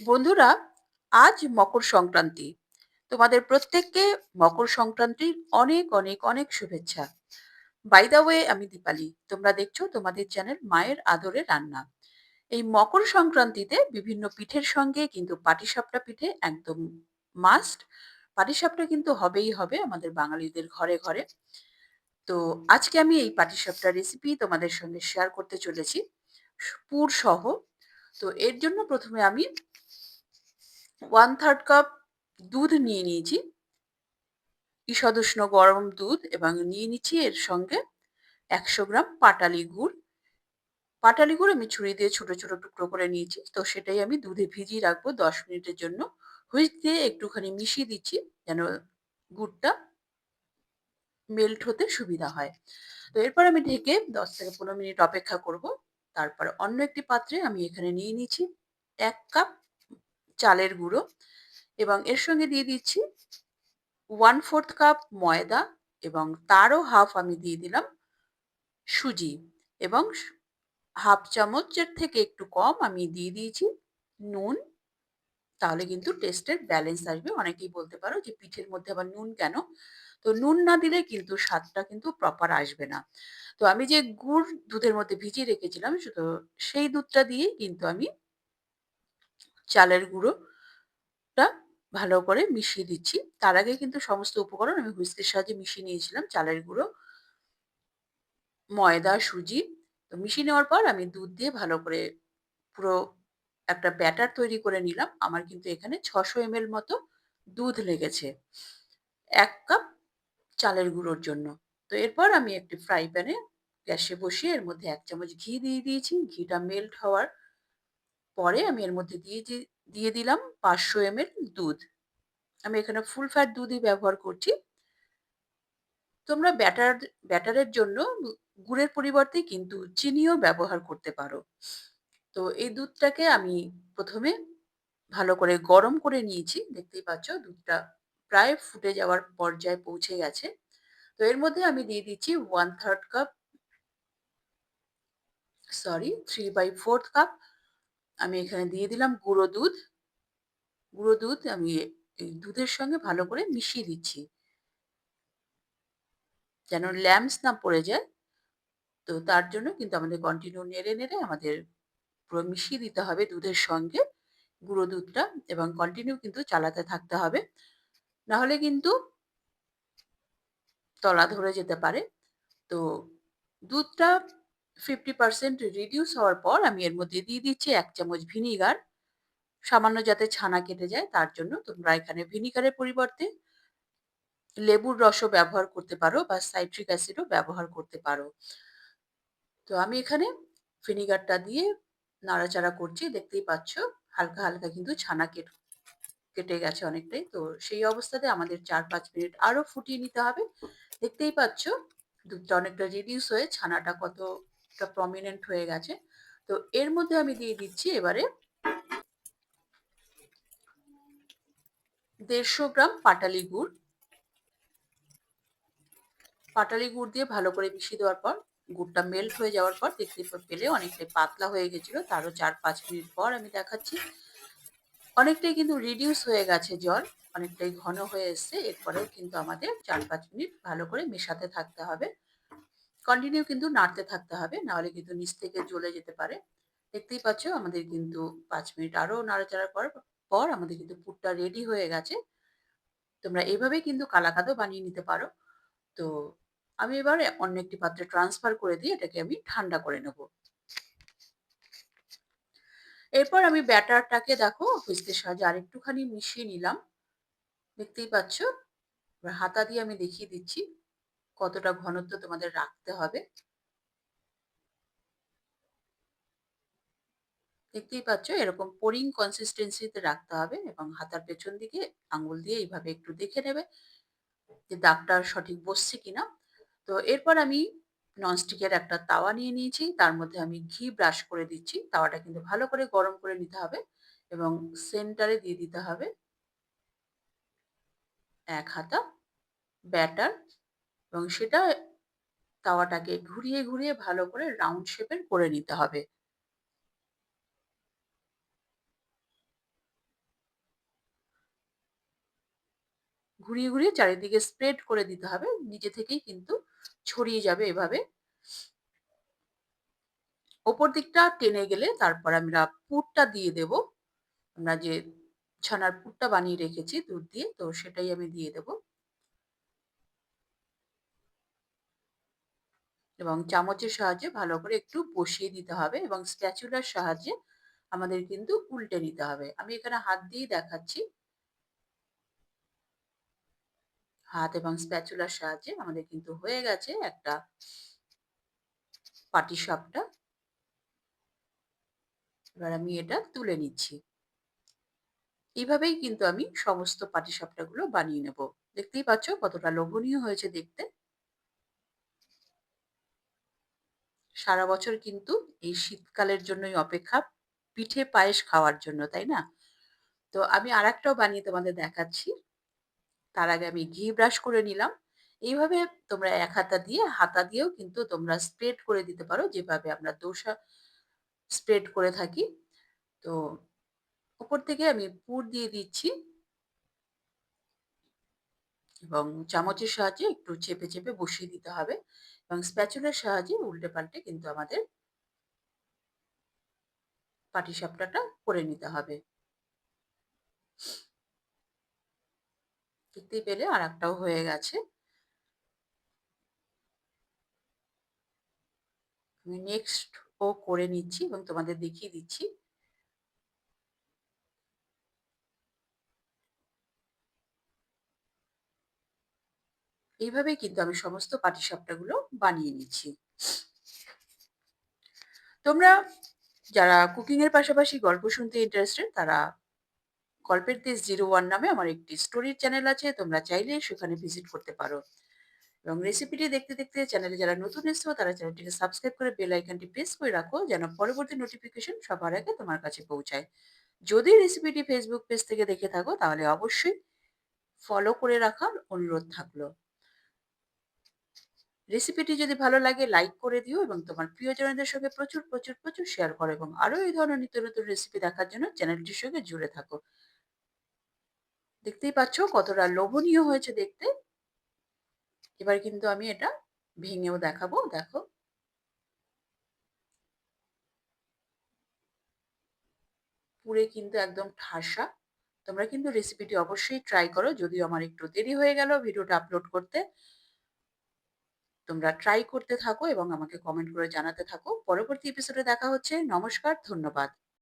বন্ধুরা, আজ মকর সংক্রান্তি। তোমাদের প্রত্যেককে মকর সংক্রান্তির অনেক অনেক অনেক শুভেচ্ছা। বাই দা ওয়ে আমি দীপালি। তোমরা দেখছ তোমাদের চ্যানেল মায়ের আদরে রান্না। এই মকর সংক্রান্তিতে বিভিন্ন পিঠের সঙ্গে কিন্তু পাটিসাপটা পিঠে একদম মাস্ট পাটিসাপটা কিন্তু হবেই হবে আমাদের বাঙালিদের ঘরে ঘরে। তো আজকে আমি এই পাটিসাপটা রেসিপি তোমাদের সঙ্গে শেয়ার করতে চলেছি। পুর সহ। তো এর জন্য প্রথমে আমি ওয়ান থার্ড কাপ দুধ নিয়ে নিয়েছি। ঈষদুষ্ণ গরম দুধ এবং নিয়ে নিচ্ছি এর সঙ্গে একশো গ্রাম পাটালি গুড়। পাটালি গুড় আমি ছুরি দিয়ে ছোট ছোট টুকরো করে নিয়েছি। তো সেটাই আমি দুধে ভিজিয়ে রাখব দশ মিনিটের জন্য। হুইচ দিয়ে একটুখানি মিশিয়ে দিচ্ছি যেন গুড়টা মেল্ট হতে সুবিধা হয়। তো এরপর আমি ঢেকে দশ থেকে পনেরো মিনিট অপেক্ষা করব। তারপর অন্য একটি পাত্রে আমি এখানে নিয়ে নিচ্ছি এক কাপ চালের গুঁড়ো এবং এর সঙ্গে দিয়ে দিচ্ছি ওয়ান ফোর্থ কাপ ময়দা এবং তারও হাফ আমি দিয়ে দিলাম সুজি এবং হাফ চামচের থেকে একটু কম আমি দিয়ে দিয়েছি নুন। তাহলে কিন্তু টেস্টের ব্যালেন্স আসবে। অনেকেই বলতে পারো যে পিঠের মধ্যে আবার নুন কেন? তো নুন না দিলে কিন্তু স্বাদটা কিন্তু প্রপার আসবে না। তো আমি যে গুড় দুধের মধ্যে ভিজিয়ে রেখেছিলাম, শুধু সেই দুধটা দিয়েই কিন্তু আমি চালের গুঁড়োটা ভালো করে মিশিয়ে দিচ্ছি। তার আগে কিন্তু সমস্ত উপকরণ আমি হুইস্কের সাহায্যে মিশিয়ে নিয়েছিলাম চালের গুঁড়ো, ময়দা, সুজি। তো মিশিয়ে নেওয়ার পর আমি দুধ দিয়ে ভালো করে পুরো একটা ব্যাটার তৈরি করে নিলাম। আমার কিন্তু এখানে ছশো এম মতো দুধ লেগেছে এক কাপ চালের গুঁড়োর জন্য। তো এরপর আমি একটি ফ্রাই প্যানে গ্যাসে বসিয়ে এর মধ্যে এক চামচ ঘি দিয়ে দিয়েছি। ঘিটা মেল্ট হওয়ার পরে আমি এর মধ্যে দিয়ে দিয়ে দিলাম পাঁচশো এম এর দুধ। আমি এখানে ফুল ফ্যাট দুধই ব্যবহার করছি। তোমরা ব্যাটার ব্যাটারের জন্য গুড়ের পরিবর্তে কিন্তু চিনিও ব্যবহার করতে পারো। তো এই দুধটাকে আমি প্রথমে ভালো করে গরম করে নিয়েছি। দেখতেই পাচ্ছ দুধটা প্রায় ফুটে যাওয়ার পর্যায়ে পৌঁছে গেছে। তো এর মধ্যে আমি দিয়ে দিচ্ছি one third cup sorry three by fourth cup আমি এখানে দিয়ে দিলাম গুঁড়ো দুধ। গুঁড়ো দুধ আমি এই দুধের সঙ্গে ভালো করে মিশিয়ে দিচ্ছি। যেন ল্যাম্পস না পড়ে যায়। তো তার জন্য কিন্তু আমাদের কন্টিনিউ নেড়ে নেড়ে আমাদের পুরো মিশিয়ে দিতে হবে দুধের সঙ্গে গুঁড়ো দুধটা এবং কন্টিনিউ কিন্তু চালাতে থাকতে হবে। নাহলে কিন্তু তলা ধরে যেতে পারে। তো দুধটা ফিফটি পার্সেন্ট রিডিউস হওয়ার পর আমি এর মধ্যে দিয়ে দিচ্ছি এক চামচ ভিনিগার সামান্য যাতে ছানা কেটে যায়, তার জন্য তোমরা এখানে ভিনিগারের পরিবর্তে লেবুর রসও ব্যবহার করতে পারো বা সাইট্রিক অ্যাসিডও ব্যবহার করতে পারো। তো আমি এখানে ভিনিগারটা দিয়ে নাড়াচাড়া করছি, দেখতেই পাচ্ছ হালকা হালকা কিন্তু ছানা কেটে কেটে গেছে অনেকটাই। তো সেই অবস্থাতে আমাদের চার পাঁচ মিনিট আরও ফুটিয়ে নিতে হবে। দেখতেই পাচ্ছ দুধটা অনেকটা রিডিউস হয়ে ছানাটা কতটা প্রমিনেন্ট হয়ে গেছে। তো এর মধ্যে আমি দিয়ে দিচ্ছি এবারে দেড়শো গ্রাম পাটালি গুড়। পাটালি গুড় দিয়ে ভালো করে মিশিয়ে দেওয়ার পর, গুড়টা মেল্ট হয়ে যাওয়ার পর দেখতে পেলে অনেকটাই পাতলা হয়ে গেছিল, তারও চার পাঁচ মিনিট পর আমি দেখাচ্ছি। অনেকটাই কিন্তু রিডিউস হয়ে গেছে জল, অনেকটাই ঘন হয়ে এসছে, এরপরেও কিন্তু আমাদের চার পাঁচ মিনিট ভালো করে মেশাতে থাকতে হবে। কন্টিনিউ কিন্তু নাড়তে থাকতে হবে, নাহলে কিন্তু নিচ থেকে জ্বলে যেতে পারে। দেখতেই পাচ্ছ আমাদের কিন্তু পাঁচ মিনিট আরও নাড়াচাড়া করার পর আমাদের কিন্তু পুরটা রেডি হয়ে গেছে। তোমরা এইভাবেই কিন্তু কালাকাদও বানিয়ে নিতে পারো। তো আমি এবার অন্য একটি পাত্রে ট্রান্সফার করে দিয়ে এটাকে আমি ঠান্ডা করে নেব। এরপর আমি ব্যাটারটাকে দেখো হুইস্কের সাহায্যে আরেকটুখানি মিশিয়ে নিলাম। দেখতেই পাচ্ছ? হাতা দিয়ে আমি দেখিয়ে দিচ্ছি। কতটা ঘনত্ব তোমাদের রাখতে হবে। দেখতেই পাচ্ছ, এরকম পোরিং কনসিস্টেন্সিতে রাখতে হবে এবং হাতার পেছন দিকে আঙুল দিয়ে এইভাবে একটু দেখে নেবে যে দাগটা সঠিক বসছে কিনা। তো এরপর আমি ননস্টিকের একটা তাওয়া নিয়ে নিয়েছি, তার মধ্যে আমি ঘি ব্রাশ করে দিচ্ছি, তাওয়াটা কিন্তু ভালো করে গরম করে নিতে হবে এবং সেন্টারে দিয়ে দিতে হবে এক হাতা ব্যাটার এবং সেটা তাওয়াটাকে ঘুরিয়ে ঘুরিয়ে ভালো করে রাউন্ড শেপের করে নিতে হবে। ঘুরিয়ে ঘুরিয়ে চারিদিকে স্প্রেড করে দিতে হবে, নিজে থেকেই কিন্তু ছড়িয়ে যাবে এভাবে। ওপর দিকটা টেনে গেলে তারপর আমরা পুরটা দিয়ে দেব। আমরা যে ছানার পুরটা বানিয়ে রেখেছি দুধ দিয়ে, তো সেটাই আমি দিয়ে দেবো। এবং চামচের সাহায্যে ভালো করে একটু বসিয়ে দিতে হবে এবং স্প্যাচুলার সাহায্যে আমাদের কিন্তু উল্টে নিতে হবে। আমি এখানে হাত দিয়েই দেখাচ্ছি। হাত এবং স্প্যাচুলার সাহায্যে আমাদের কিন্তু হয়ে গেছে একটা পাটিসাপটা। এবার আমি এটা তুলে নিচ্ছি। এইভাবেই কিন্তু আমি সমস্ত পাটি পাটিসাপটাগুলো বানিয়ে নেব। দেখতেই পাচ্ছ কতটা লোভনীয় হয়েছে দেখতে। সারা বছর কিন্তু এই শীতকালের জন্যই অপেক্ষা পিঠে পায়েস খাওয়ার জন্য, তাই না? তো আমি আরেকটাও বানিয়ে তোমাদের দেখাচ্ছি। তার আগে আমি ঘি ব্রাশ করে নিলাম। এইভাবে তোমরা এক হাতা দিয়ে হাতা দিয়েও কিন্তু তোমরা স্প্রেড করে দিতে পারো যেভাবে আমরা দোসা স্প্রেড করে থাকি। তো উপর থেকে আমি পুর দিয়ে দিচ্ছি। এবং চামচের সাহায্যে একটু চেপে, চেপে বসিয়ে দিতে হবে এবং স্প্যাচুলার সাহায্যে উল্টে পাল্টে কিন্তু আমাদের পাটিসাপটাটা করে নিতে হবে। দেখতেই পেলে আর একটাও হয়ে গেছে। আমি নেক্সট ও করে নিচ্ছি এবং তোমাদের দেখিয়ে দিচ্ছি। এইভাবেই কিন্তু আমি সমস্ত পাটিসাপটাগুলো বানিয়ে নিচ্ছি। তোমরা যারা কুকিং এর পাশাপাশি গল্প শুনতে ইন্টারেস্টেড তারা গল্পের দেশ জিরো ওয়ান নামে আমার একটি স্টোরির চ্যানেল আছে, তোমরা চাইলে সেখানে ভিজিট করতে পারো। এবং রেসিপিটি দেখতে দেখতে চ্যানেলে যারা নতুন এসছো, তারা চ্যানেলটিকে সাবস্ক্রাইব করে বেল আইকনটি প্রেস করে রাখো, যেন পরবর্তী নোটিফিকেশন সবার আগে তোমার কাছে পৌঁছায়। যদি রেসিপিটি ফেসবুক পেজ থেকে দেখে থাকো, তাহলে অবশ্যই ফলো করে রাখার অনুরোধ থাকল। রেসিপিটি যদি ভালো লাগে লাইক করে দিও এবং তোমার প্রিয়জনদের সঙ্গে প্রচুর প্রচুর প্রচুর শেয়ার করো এবং আরও এই ধরনের নিত্য নতুন রেসিপি দেখার জন্য চ্যানেলটির সঙ্গে জুড়ে থাকো। দেখতেই পাচ্ছ কতটা লোভনীয় হয়েছে দেখতে। এবার কিন্তু আমি এটা ভেঙেও দেখাবো, দেখো। পুরে কিন্তু একদম ঠাসা। তোমরা কিন্তু রেসিপিটি অবশ্যই ট্রাই করো, যদিও আমার একটু দেরি হয়ে গেল ভিডিওটা আপলোড করতে। তোমরা ট্রাই করতে থাকো এবং আমাকে কমেন্ট করে জানাতে থাকো। পরবর্তী এপিসোডে দেখা হচ্ছে। নমস্কার, ধন্যবাদ।